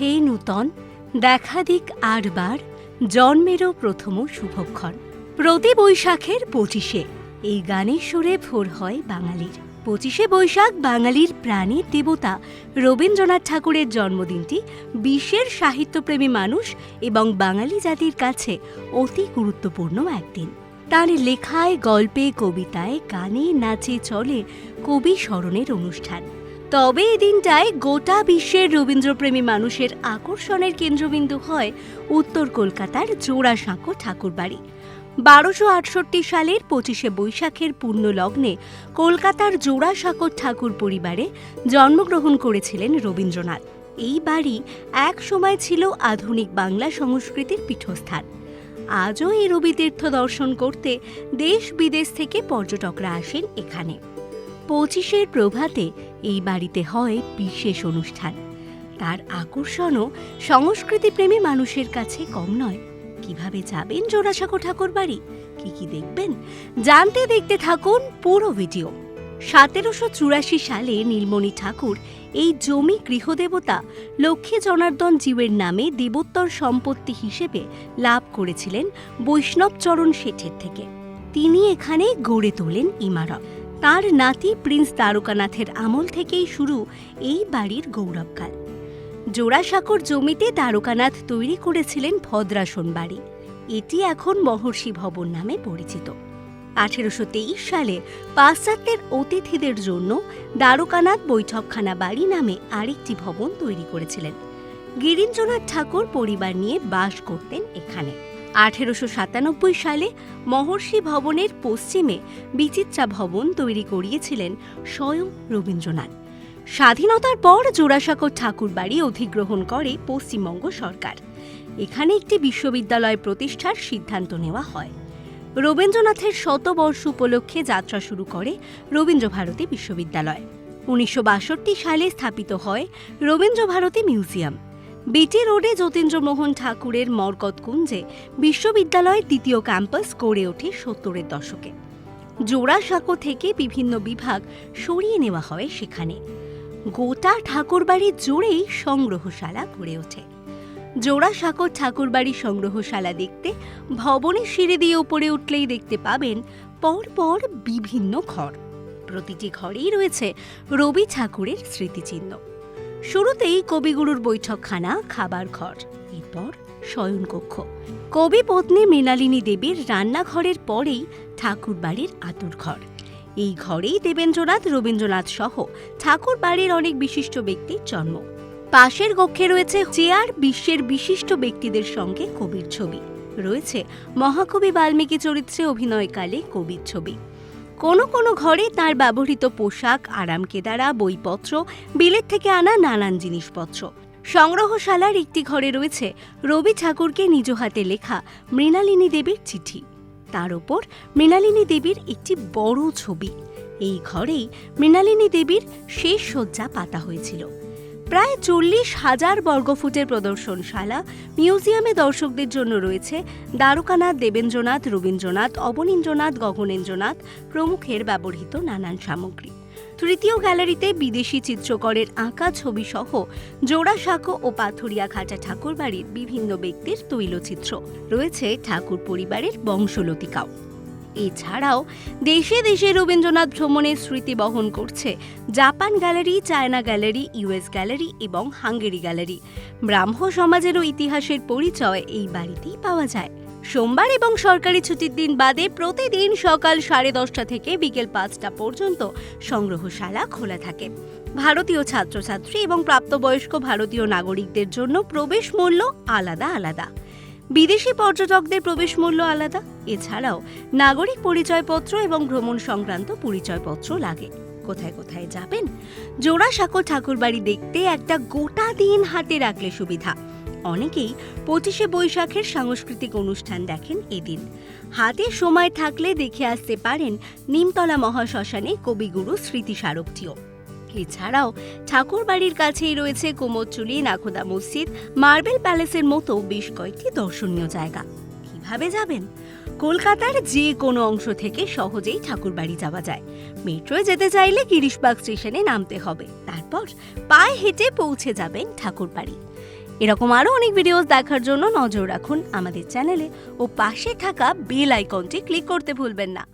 হে নূতন, দেখা দিক আরবার, জন্মেরও প্রথম শুভক্ষণ। প্রতি বৈশাখের পঁচিশে, এই গানের সুরে ভোর হয় বাঙালির। পঁচিশে বৈশাখ বাঙালির প্রাণের দেবতা রবীন্দ্রনাথ ঠাকুরের জন্মদিনটি বিশ্বের সাহিত্যপ্রেমী মানুষ এবং বাঙালি জাতির কাছে অতি গুরুত্বপূর্ণ একদিন। তার লেখায়, গল্পে, কবিতায়, গানে, নাচে, চলে কবি স্মরণের অনুষ্ঠান। তবে এই দিনটায় গোটা বিশ্বের রবীন্দ্রপ্রেমী মানুষের আকর্ষণের কেন্দ্রবিন্দু হয় উত্তর কলকাতার জোড়াসাঁকো ঠাকুরবাড়ি। বারোশো আটষট্টি সালের পঁচিশে বৈশাখের পূর্ণ লগ্নে কলকাতার জোড়াসাঁকো ঠাকুর পরিবারে জন্মগ্রহণ করেছিলেন রবীন্দ্রনাথ। এই বাড়ি এক সময় ছিল আধুনিক বাংলা সংস্কৃতির পীঠস্থান। আজও এই রবিতীর্থ দর্শন করতে দেশ বিদেশ থেকে পর্যটকরা আসেন এখানে। পঁচিশের প্রভাতে এই বাড়িতে হয় বিশেষ অনুষ্ঠান। তার আকর্ষণও সংস্কৃতিপ্রেমী মানুষের কাছে কম নয়। কীভাবে যাবেন জোড়াসাঁকো ঠাকুর বাড়ি? কি কি দেখবেন? জানতে দেখতে থাকুন পুরো ভিডিও। সতেরোশো চুরাশি সালে নীলমণি ঠাকুর এই জমি গৃহদেবতা লক্ষ্মী জনার্দন জীবের নামে দেবোত্তর সম্পত্তি হিসেবে লাভ করেছিলেন বৈষ্ণবচরণ শেঠের থেকে। তিনি এখানে গড়ে তোলেন ইমারত। তার নাতি প্রিন্স দ্বারকানাথের আমল থেকেই শুরু এই বাড়ির গৌরবকাল। জোড়াসাঁকোর জমিতে দ্বারকানাথ তৈরি করেছিলেন ভদ্রাসন বাড়ি। এটি এখন মহর্ষি ভবন নামে পরিচিত। আঠেরোশো তেইশ সালে পাশ্চাত্যের অতিথিদের জন্য দ্বারকানাথ বৈঠকখানা বাড়ি নামে আরেকটি ভবন তৈরি করেছিলেন। গিরীন্দ্রনাথ ঠাকুর পরিবার নিয়ে বাস করতেন এখানে। আঠেরোশো সাতানব্বই সালে মহর্ষি ভবনের পশ্চিমে বিচিত্রা ভবন তৈরি করিয়েছিলেন স্বয়ং রবীন্দ্রনাথ। স্বাধীনতার পর জোড়াসাঁকো ঠাকুর বাড়ি অধিগ্রহণ করে পশ্চিমবঙ্গ সরকার। এখানে একটি বিশ্ববিদ্যালয় প্রতিষ্ঠার সিদ্ধান্ত নেওয়া হয়। রবীন্দ্রনাথের শতবর্ষ উপলক্ষে যাত্রা শুরু করে রবীন্দ্রভারতী বিশ্ববিদ্যালয়। উনিশশো বাষট্টি সালে স্থাপিত হয় রবীন্দ্রভারতী মিউজিয়াম। বিটি রোডে যতীন্দ্রমোহন ঠাকুরের মরকত কুঞ্জে বিশ্ববিদ্যালয়ের দ্বিতীয় ক্যাম্পাস গড়ে ওঠে সত্তরের দশকে। জোড়াসাঁকো থেকে বিভিন্ন বিভাগ সরিয়ে নেওয়া হয় সেখানে। গোটা ঠাকুরবাড়ি জুড়েই সংগ্রহশালা গড়ে ওঠে। জোড়াসাঁকো ঠাকুরবাড়ি সংগ্রহশালা দেখতে, ভবনের সিঁড়ি দিয়ে উপরে উঠলেই দেখতে পাবেন পরপর বিভিন্ন ঘর। প্রতিটি ঘরেই রয়েছে রবি ঠাকুরের স্মৃতিচিহ্ন। শুরুতেই কবিগুরুর বৈঠকখানা খাবার ঘর এরপর শয়নকক্ষ। কবি পত্নী মৃণালিনী দেবীর রান্নাঘরের পরেই ঠাকুর বাড়ির আতুর ঘর এই ঘরেই দেবেন্দ্রনাথ, রবীন্দ্রনাথ সহ ঠাকুর বাড়ির অনেক বিশিষ্ট ব্যক্তির জন্ম। পাশের কক্ষে রয়েছে চেয়ার বিশ্বের বিশিষ্ট ব্যক্তিদের সঙ্গে কবির ছবি। রয়েছে মহাকবি বাল্মীকি চরিত্রে অভিনয়কালে কবির ছবি। কোনো কোনো ঘরে তার ব্যবহৃত পোশাক আরাম কেদারা বইপত্র, বিলেত থেকে আনা নানান জিনিসপত্র। সংগ্রহশালার একটি ঘরে রয়েছে রবি ঠাকুরকে নিজ হাতে লেখা মৃণালিনী দেবীর চিঠি। তার ওপর মৃণালিনী দেবীর একটি বড় ছবি। এই ঘরেই মৃণালিনী দেবীর শেষ শয্যা পাতা হয়েছিল। প্রায় চল্লিশ হাজার বর্গফুটের প্রদর্শনশালা মিউজিয়ামে দর্শকদের জন্য রয়েছে। দ্বারকানাথ, দেবেন্দ্রনাথ, রবীন্দ্রনাথ, অবনীন্দ্রনাথ, গগনেন্দ্রনাথ প্রমুখের ব্যবহৃত নানান সামগ্রী। তৃতীয় গ্যালারিতে বিদেশি চিত্রকরের আঁকা ছবি সহ জোড়াসাঁকো ও পাথুরিয়া ঘাটা ঠাকুরবাড়ির বিভিন্ন ব্যক্তির তৈলচিত্র রয়েছে ঠাকুর পরিবারের বংশলতিকাও। এছাড়াও দেশে দেশে রবীন্দ্রনাথ ভ্রমণের স্মৃতি বহন করছে Japan gallery, China gallery US gallery এবং হাঙ্গেরি গ্যালারি। ব্রাহ্ম সমাজেরও ইতিহাসের পরিচয় এই বাড়িতেই পাওয়া যায়। সোমবার এবং সরকারি ছুটির দিন বাদে প্রতিদিন সকাল সাড়ে দশটা থেকে বিকেল পাঁচটা পর্যন্ত সংগ্রহশালা খোলা থাকে। ভারতীয় ছাত্রছাত্রী এবং প্রাপ্তবয়স্ক ভারতীয় নাগরিকদের জন্য প্রবেশ মূল্য আলাদা আলাদা। বিদেশি পর্যটকদের প্রবেশ মূল্য আলাদা। এছাড়াও নাগরিক পরিচয়পত্র এবং ভ্রমণ সংক্রান্ত পরিচয়পত্র লাগে। কোথায় কোথায় যাবেন? জোড়াসাঁকো ঠাকুরবাড়ি দেখতে একটা গোটা দিন হাতে রাখলে সুবিধা। অনেকেই পঁচিশে বৈশাখের সাংস্কৃতিক অনুষ্ঠান দেখেন এদিন। হাতে সময় থাকলে দেখে আসতে পারেন নিমতলা মহাশ্মশানে কবিগুরু স্মৃতি স্মারকটিও এছাড়াও ঠাকুর বাড়ির কাছেই রয়েছে কুমোরচুলি নাখোদা মসজিদ, মার্বেল প্যালেসের মতো বেশ কয়েকটি দর্শনীয় জায়গা। কীভাবে যাবেন? কলকাতার যে কোনো অংশ থেকে সহজেই ঠাকুরবাড়ি যাওয়া যায়। মেট্রোয় যেতে চাইলে গিরিশবাগ স্টেশনে নামতে হবে। তারপর পায়ে হেঁটে পৌঁছে যাবেন ঠাকুরবাড়ি। এরকম আরও অনেক ভিডিওস দেখার জন্য নজর রাখুন আমাদের চ্যানেলে ও পাশে থাকা বেল আইকনটি ক্লিক করতে ভুলবেন না।